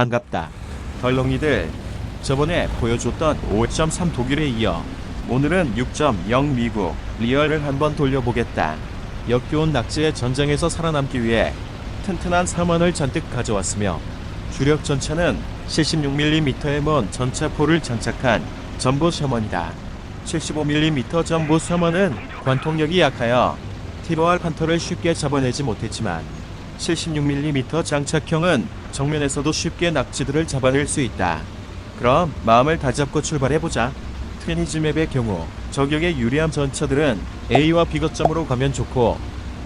반갑다. 덜렁이들 저번에 보여줬던 5.3 독일에 이어 오늘은 6.0 미국 리얼을 한번 돌려보겠다. 역겨운 낙지의 전장에서 살아남기 위해 튼튼한 삼원을 잔뜩 가져왔으며 주력 전차는 76mm의 먼 전차포를 장착한 전보 셔먼이다. 75mm 전보 셔먼은 관통력이 약하여 티로알 판터를 쉽게 잡아내지 못했지만 76mm 장착형은 정면에서도 쉽게 낙지들을 잡아낼 수 있다. 그럼 마음을 다잡고 출발해보자. 트니즈맵의 경우 저격에 유리한 전차들은 A와 B 거점으로 가면 좋고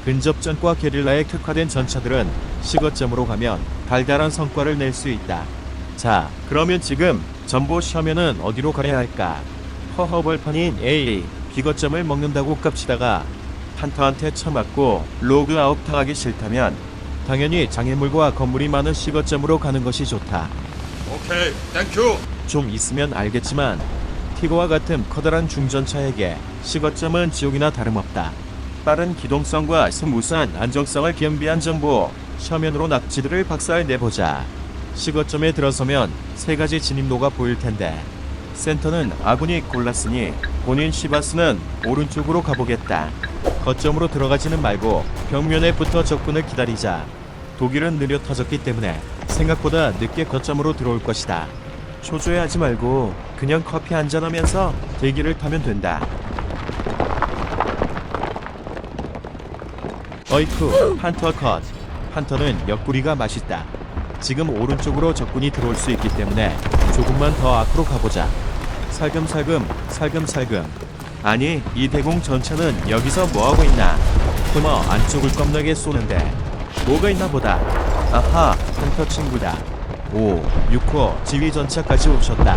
근접전과 게릴라에 특화된 전차들은 C 거점으로 가면 달달한 성과를 낼 수 있다. 자, 그러면 지금 전보 시험에는 어디로 가야 할까? 허허벌판인 A, B 거점을 먹는다고 깝치다가 판터한테 처맞고 로그아웃 당하기 싫다면 당연히 장애물과 건물이 많은 C 거점으로 가는 것이 좋다. 오케이, 땡큐. 좀 있으면 알겠지만 티고와 같은 커다란 중전차에게 시거점은 지옥이나 다름없다. 빠른 기동성과 스무스한 안정성을 겸비한 정보 서면으로 낙지들을 박살내보자. 시거점에 들어서면 세 가지 진입로가 보일 텐데 센터는 아군이 골랐으니 본인 시바스는 오른쪽으로 가보겠다. 거점으로 들어가지는 말고 벽면에 붙어 적군을 기다리자. 독일은 느려 터졌기 때문에 생각보다 늦게 거점으로 들어올 것이다. 초조해하지 말고 그냥 커피 한잔 하면서 대기를 타면 된다. 어이쿠, 판터 컷. 판터는 옆구리가 맛있다. 지금 오른쪽으로 적군이 들어올 수 있기 때문에 조금만 더 앞으로 가보자. 살금살금, 살금살금. 아니, 이 대공 전차는 여기서 뭐하고 있나? 그머 안쪽을 겁나게 쏘는데 뭐가 있나 보다. 아하, 판터 친구다. 5, 6호 지휘 전차까지 오셨다.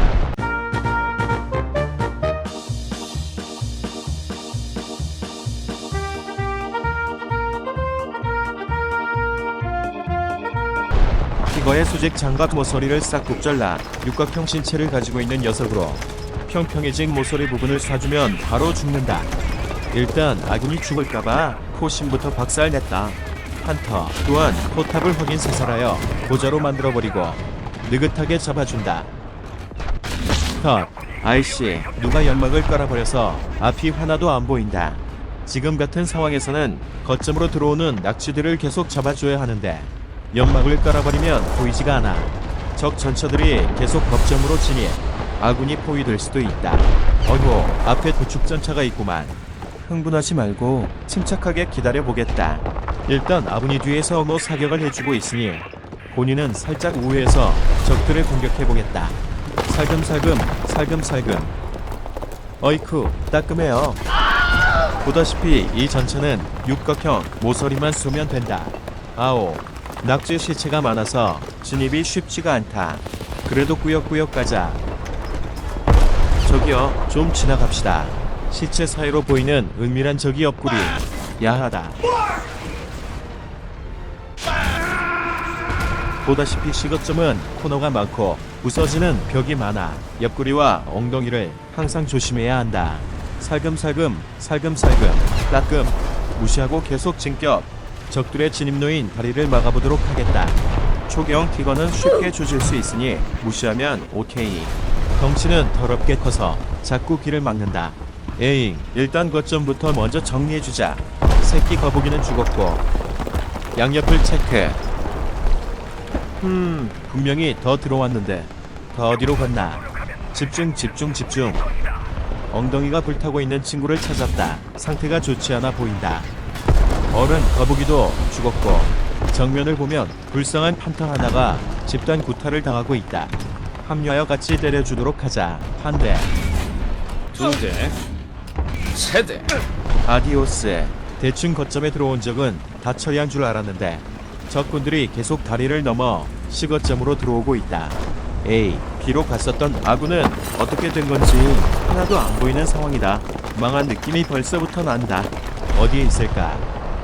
이거의 수직 장갑 모서리를 싹 굽절라 육각형 신체를 가지고 있는 녀석으로 평평해진 모서리 부분을 쏴주면 바로 죽는다. 일단 아군이 죽을까봐 포신부터 박살냈다. 한터 또한 포탑을 확인 사살하여 고자로 만들어버리고 느긋하게 잡아준다. 컷. 아이씨, 누가 연막을 깔아버려서 앞이 하나도 안 보인다. 지금 같은 상황에서는 거점으로 들어오는 낙지들을 계속 잡아줘야 하는데 연막을 깔아버리면 보이지가 않아. 적 전차들이 계속 거점으로 진입. 아군이 포위될 수도 있다. 어이구, 앞에 도축전차가 있구만. 흥분하지 말고 침착하게 기다려보겠다. 일단 아군이 뒤에서 뭐 사격을 해주고 있으니 본인은 살짝 우회해서 적들을 공격해보겠다. 살금살금, 살금살금. 어이쿠, 따끔해요. 보다시피 이 전차는 육각형 모서리만 쏘면 된다. 아오, 낙지 시체가 많아서 진입이 쉽지가 않다. 그래도 꾸역꾸역 가자. 저기요, 좀 지나갑시다. 시체 사이로 보이는 은밀한 적이 옆구리. 야하다. 보다시피 시거점은 코너가 많고 부서지는 벽이 많아 옆구리와 엉덩이를 항상 조심해야 한다. 살금살금, 살금살금, 따끔, 무시하고 계속 진격. 적들의 진입로인 다리를 막아보도록 하겠다. 초경 티거는 쉽게 조질 수 있으니 무시하면 오케이. 덩치는 더럽게 커서 자꾸 길을 막는다. 에잉, 일단 거점부터 먼저 정리해주자. 새끼 거북이는 죽었고 양옆을 체크. 음, 분명히 더 들어왔는데 더 어디로 갔나? 집중, 집중, 집중. 엉덩이가 불타고 있는 친구를 찾았다. 상태가 좋지 않아 보인다. 어른 거북이도 죽었고 정면을 보면 불쌍한 판터 하나가 집단 구타를 당하고 있다. 합류하여 같이 때려주도록 하자. 한 대. 두 대, 세 대. 아디오스. 대충 거점에 들어온 적은 다 처리한 줄 알았는데 적군들이 계속 다리를 넘어 시거점으로 들어오고 있다. 에이, 비로 갔었던 아군은 어떻게 된 건지 하나도 안 보이는 상황이다. 망한 느낌이 벌써부터 난다. 어디에 있을까?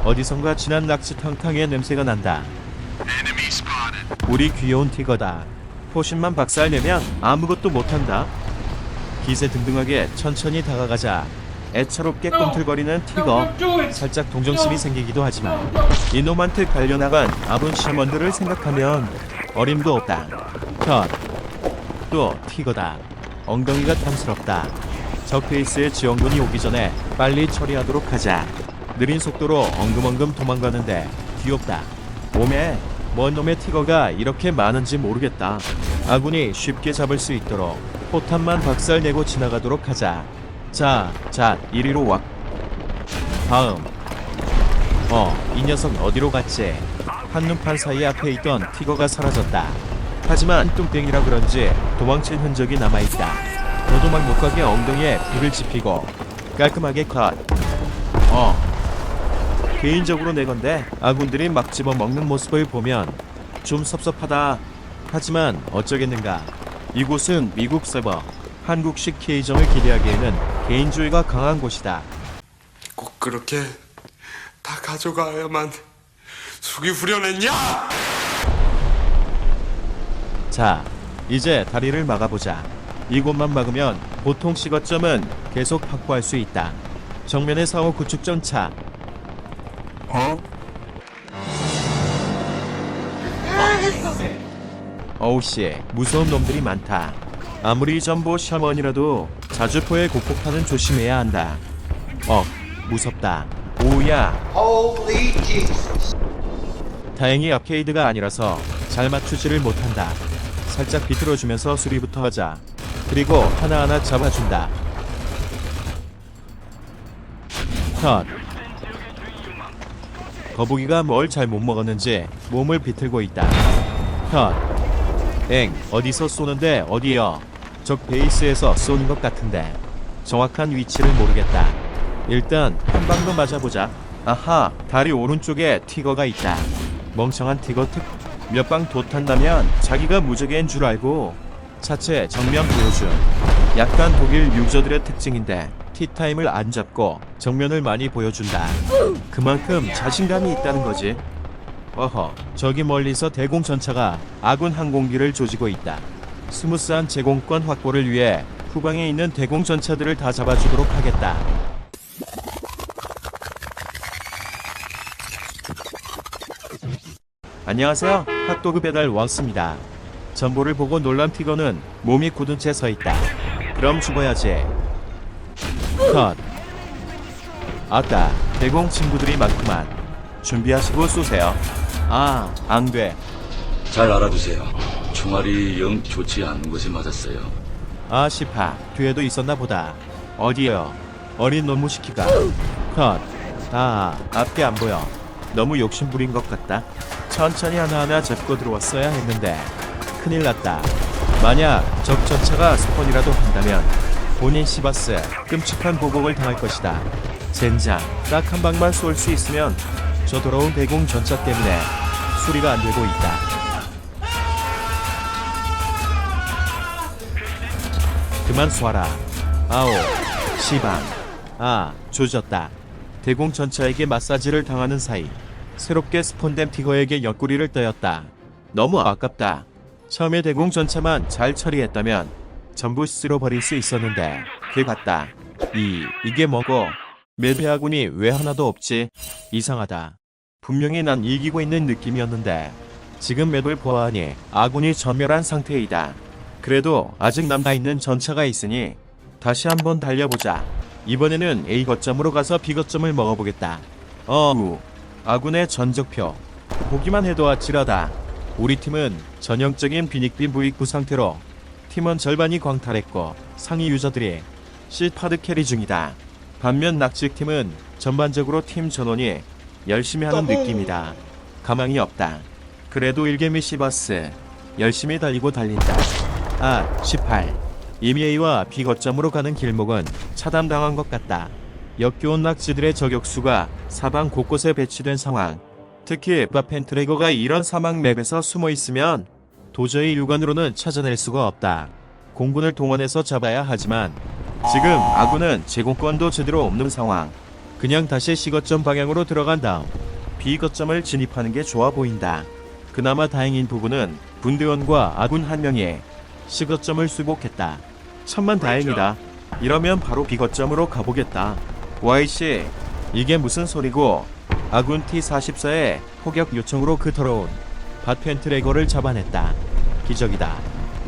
어디선가 진한 낚시 탕탕의 냄새가 난다. 우리 귀여운 티거다. 포신만 박살내면 아무것도 못한다. 기세 등등하게 천천히 다가가자. 애처롭게 꿈틀거리는 티거. 살짝 동정심이 생기기도 하지만 이놈한테 갈려나간 아분 샤먼들을 생각하면 어림도 없다. 컷. 또 티거다. 엉덩이가 탐스럽다. 적 페이스의 지원군이 오기 전에 빨리 처리하도록 하자. 느린 속도로 엉금엉금 도망가는데 귀엽다. 몸에 뭔 놈의 티거가 이렇게 많은지 모르겠다. 아군이 쉽게 잡을 수 있도록 포탄만 박살내고 지나가도록 하자. 자, 자, 이리로 와. 다음. 어, 이 녀석 어디로 갔지? 한눈판 사이 앞에 있던 티거가 사라졌다. 하지만 뚱땡이라 그런지 도망친 흔적이 남아있다. 도도막 못 가게 엉덩이에 불을 지피고 깔끔하게 컷. 어. 개인적으로 내 건데 아군들이 막 집어 먹는 모습을 보면 좀 섭섭하다. 하지만 어쩌겠는가. 이곳은 미국 서버, 한국식 K점을 기대하기에는 개인주의가 강한 곳이다. 꼭 그렇게 다 가져가야만 속이 후련했냐? 자, 이제 다리를 막아보자. 이곳만 막으면 보통 시거점은 계속 확보할 수 있다. 정면에 4호 구축 전차. 어우씨, 무서운 놈들이 많다. 아무리 전보 샤먼이라도 자주포의 곡폭탄은 조심해야 한다. 어, 무섭다. 오야, Holy Jesus. 다행히 아케이드가 아니라서 잘 맞추지를 못한다. 살짝 비틀어주면서 수리부터 하자. 그리고 하나하나 잡아준다. 컷. 거북이가 뭘 잘 못 먹었는지 몸을 비틀고 있다. 컷. 엥, 어디서 쏘는데 어디요? 적 베이스에서 쏘는 것 같은데 정확한 위치를 모르겠다. 일단 한 방도 맞아보자. 아하, 다리 오른쪽에 티거가 있다. 멍청한 티거 특. 몇방 돛한다면 자기가 무적인 줄 알고 차체 정면 보여줌. 약간 독일 유저들의 특징인데 티타임을 안 잡고 정면을 많이 보여준다. 그만큼 자신감이 있다는 거지. 어허, 저기 멀리서 대공 전차가 아군 항공기를 조지고 있다. 스무스한 제공권 확보를 위해 후방에 있는 대공 전차들을 다 잡아주도록 하겠다. 안녕하세요. 핫도그 배달 왔습니다. 전보를 보고 놀란 티거는 몸이 굳은 채 서 있다. 그럼 죽어야지. 컷. 아따, 대공 친구들이 많구만. 준비하시고 쏘세요. 아, 안 돼. 잘 알아두세요. 총알이 영 좋지 않은 곳에 맞았어요. 아, 시파. 뒤에도 있었나 보다. 어디요? 어린 놈무 시키가. 컷. 아, 앞이 안 보여. 너무 욕심부린 것 같다. 천천히 하나하나 잡고 들어왔어야 했는데. 큰일 났다. 만약 적 전차가 스폰이라도 한다면 본인 시바스 끔찍한 보복을 당할 것이다. 젠장, 딱 한 방만 쏠 수 있으면 저 돌아온 대공 전차 때문에 수리가 안 되고 있다. 그만 쏴라. 아오, 시방. 아, 조졌다. 대공 전차에게 마사지를 당하는 사이 새롭게 스폰된 티거에게 옆구리를 떠였다. 너무 아깝다. 처음에 대공 전차만 잘 처리했다면 전부 쓸어버릴 수 있었는데 그 같다. 이 이게 뭐고? 맵의 아군이 왜 하나도 없지? 이상하다. 분명히 난 이기고 있는 느낌이었는데 지금 맵을 보아하니 아군이 전멸한 상태이다. 그래도 아직 남아있는 전차가 있으니 다시 한번 달려보자. 이번에는 A 거점으로 가서 B 거점을 먹어보겠다. 어우, 아군의 전적표. 보기만 해도 아찔하다. 우리 팀은 전형적인 비닉빈 부익부 상태로 팀원 절반이 광탈했고 상위 유저들이 C파드 캐리 중이다. 반면 낙직팀은 전반적으로 팀 전원이 열심히 하는 느낌이다. 가망이 없다. 그래도 일개미 시버스 열심히 달리고 달린다. 아, 18. 이미 A와 B 거점으로 가는 길목은 차단당한 것 같다. 역겨운 낙지들의 저격수가 사방 곳곳에 배치된 상황. 특히 바펜트레거가 이런 사막 맵에서 숨어 있으면 도저히 육안으로는 찾아낼 수가 없다. 공군을 동원해서 잡아야 하지만 지금 아군은 제공권도 제대로 없는 상황. 그냥 다시 C거점 방향으로 들어간 다음 B거점을 진입하는 게 좋아 보인다. 그나마 다행인 부분은 분대원과 아군 한 명이 C거점을 수복했다. 천만 다행이다. 이러면 바로 B거점으로 가보겠다. YC, 이게 무슨 소리고? 아군 T-44의 포격 요청으로 그 더러운 밭펜트레거를 잡아냈다. 기적이다.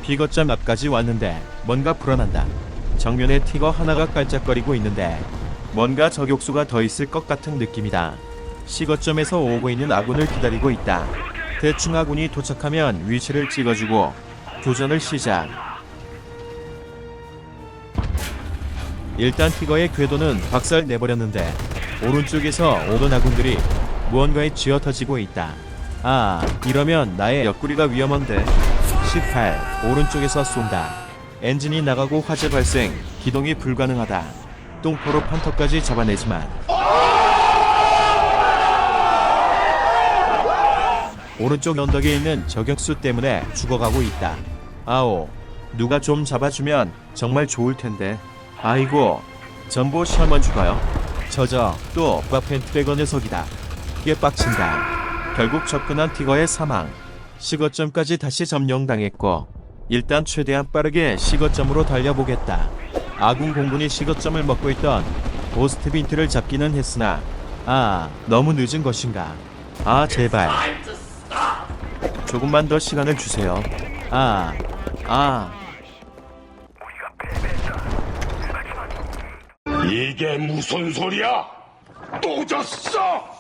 비거점 앞까지 왔는데 뭔가 불안한다. 정면에 티거 하나가 깔짝거리고 있는데 뭔가 저격수가 더 있을 것 같은 느낌이다. 시거점에서 오고 있는 아군을 기다리고 있다. 대충 아군이 도착하면 위치를 찍어주고 교전을 시작. 일단 티거의 궤도는 박살 내버렸는데 오른쪽에서 오던 아군들이 무언가에 쥐어터지고 있다. 아, 이러면 나의 옆구리가 위험한데. 18. 오른쪽에서 쏜다. 엔진이 나가고 화재 발생, 기동이 불가능하다. 똥포로 판터까지 잡아내지만 오른쪽 언덕에 있는 저격수 때문에 죽어가고 있다. 아오, 누가 좀 잡아주면 정말 좋을 텐데. 아이고, 전부 셔먼 죽어요. 저저 또 바펜트레거 녀석이다. 이게 빡친다. 결국 접근한 티거의 사망. 시거점까지 다시 점령당했고 일단 최대한 빠르게 시거점으로 달려보겠다. 아군 공군이 시거점을 먹고 있던 고스트 빈트를 잡기는 했으나 아 너무 늦은 것인가. 아 제발. 조금만 더 시간을 주세요. 아, 아, 이게 무슨 소리야? 또 졌어!